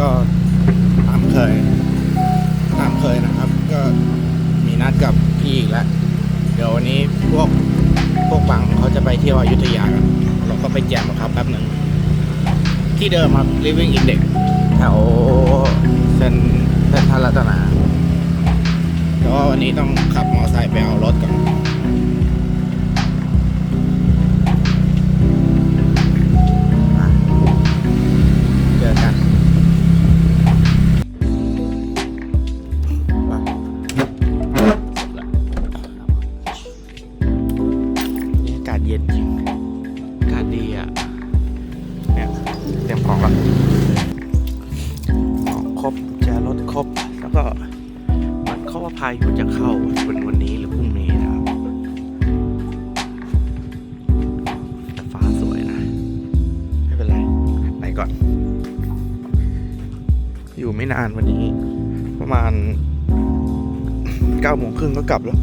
ก็ตามเคยตามเคยนะครับ ก็มีนัดกับพี่อีกแล้วเดี๋ยววันนี้พวกพวกบังเขาจะไปเที่ยวอยุธยากันเราก็ไปแจมกับเขาแป๊บหนึ่งที่เดิมครับ Living Index แถวเส้นเส้นทรัตนาแต่ว่าวันนี้ต้องขับมอเตอร์ไซค์ไปเอารถก่อนาว่าพายุจะเข้าวันวันนี้หรือพรุ่งนี้นะครับแต่ฟ้าสวยนะ ไม่เป็นไร ไปก่อน อยู่ไม่นานวันนี้ ประมาณเก้าโมงครึ่งก็กลับแล้ว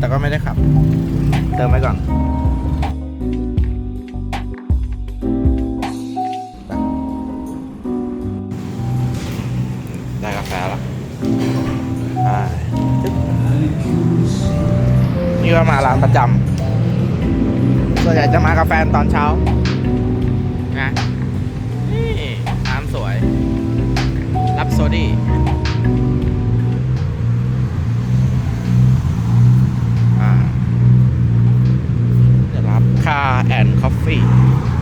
แต่ก็ไม่ได้ขับ เติมไว้ก่อน ได้กาแฟแล้วอ่านี่ก็มาร้านประจำส่วนใหญ่จะมากาแฟตอนเช้านะนี่น้ำสวย รับโซดี้ เดี๋ย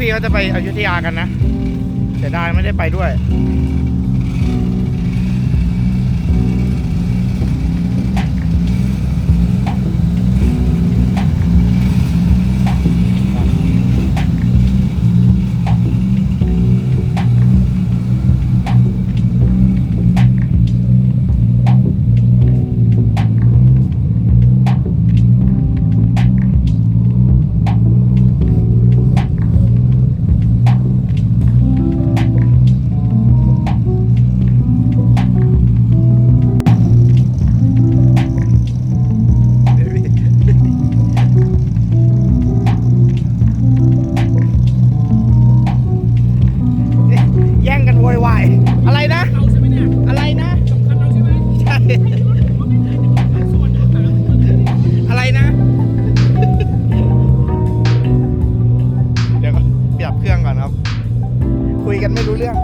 พี่เขาจะไปอยุธยากันนะเสียดายไม่ได้ไปด้วย อะไรนะ เราใช่ไหมเนี่ยอะไรนะ สำคัญเราใช่ไหมใช่อะไรนะ เดี๋ยวก่เปรียบเครื่องก่อนครับ คุยกันไม่รู้เรื่อง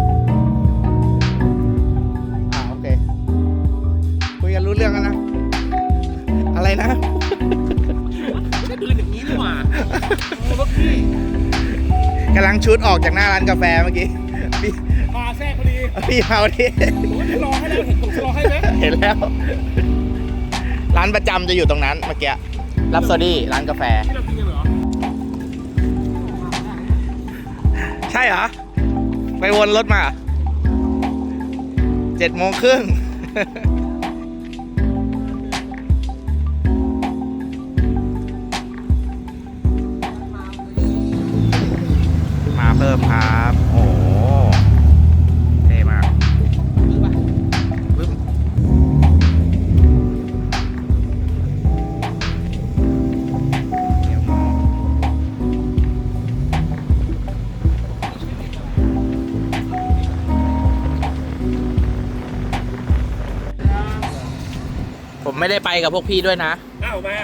อ่าโอเค คุยกันรู้เรื่องกันนะ อะไรนะ ไม่ใเดินอย่างนี้ดีกว่าโอ้รถพี่ กำลังชุดออกจากหน้าร้านกาแฟเมื่อกี้ พอดีพี่เมาดิผมจะรอให้แล้วเห็นผมจะรอให้ไหมเห็นแล้ว ร้านประจำจะอยู่ตรงนั้นเมื่อกี้รับโซดี้ร้านกาแฟ ที่เรากินกันเหรอใช่เหรอ ไปวนรถมาเจ็ดโมงครึ่งมาเพิ่มครับ ไม่ได้ไปกับพวกพี่ด้วยนะอ้าวมา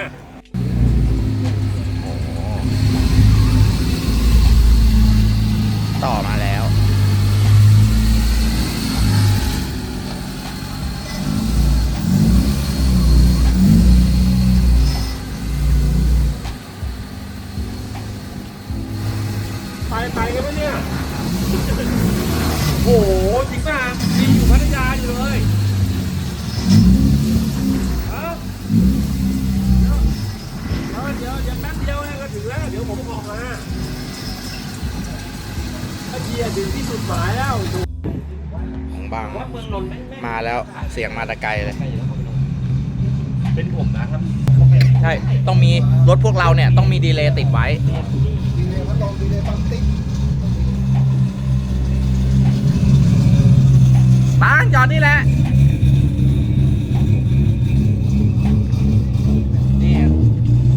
ต่อมาแล้ว ไปไปกันไหมเนี่ย โอ้โหจริงป่ะดีอยู่พัทยาอยู่เลยเอ้าเดี๋ยวเดี๋ยวเดี๋ยวแป๊บเดียวเองก็ถึงแล้ว เดี๋ยวผมออกมาถ้าเกียร์ถึงที่สุดหมายแล้วดูของบางว่าเมืองนนท์ไม่ไม่มาแล้วเสียงมาแต่ไกลเลย เป็นผมนะครับใช่ ต้องมีรถพวกเราเนี่ยต้องมีดีเลย์ติดไว้บางจอดนี่แหละนี่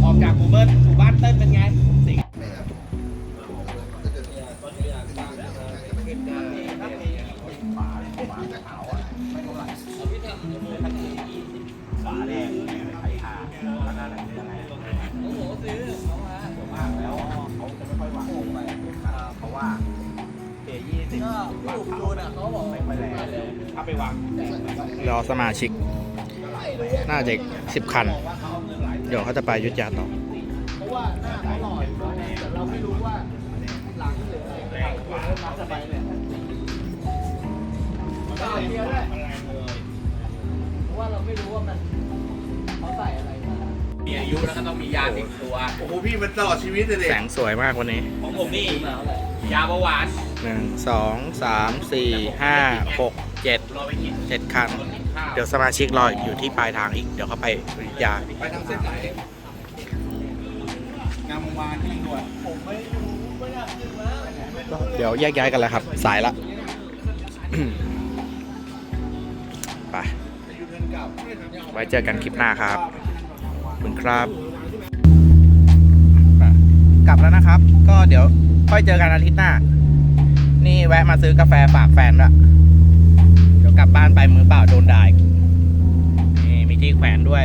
ออกจากหมู่เบิ้ลหมู่บ้านเต้นเป็นไง ก็ลูกดูน่ะเขาบอกไม่ไปแล้วถ้าไปวางรอสมาชิก น่าจะสิบคัน เดี๋ยวเขาจะไปอยุทธยาต่อเพราะว่าหน้าเขาหล่ออยู่แต่เราไม่รู้ว่าหลังหรืออะไรเราจะไปเนี่ยมันก็เดียวด้วยเพราะว่าเราไม่รู้ว่ามันเขาใส่อะไรมามีอายุแล้วก็ต้องมียาติดตัว โอ้โหพี่มันตลอดชีวิตเลยเด็แสงสวยมากวันนี้ ของผมนี่ ยาเบาหวานหนึ่งสองสามสี่ห้าหกเจ็ดรอไปกินเจ็ดคันข้าวเดี๋ยวสมาชิกรออยู่ที่ปลายทางอีก เดี๋ยวเขาไปอยุธยาไปทางเส้นไหนงามวงวานที่ลิงด่วนก็เดี๋ยวแยกย้ายกันแล้วครับ สายละไปไว้เจอกันคลิปหน้าครับขอบคุณครับไปกลับแล้วนะครับ ก็เดี๋ยว ค่อยเจอกันอาทิตย์หน้า นี่แวะมาซื้อกาแฟฝากแฟนละเดี๋ยวกลับบ้านไปมือเปล่าโดนด่ายนี่มีที่แขวนด้วย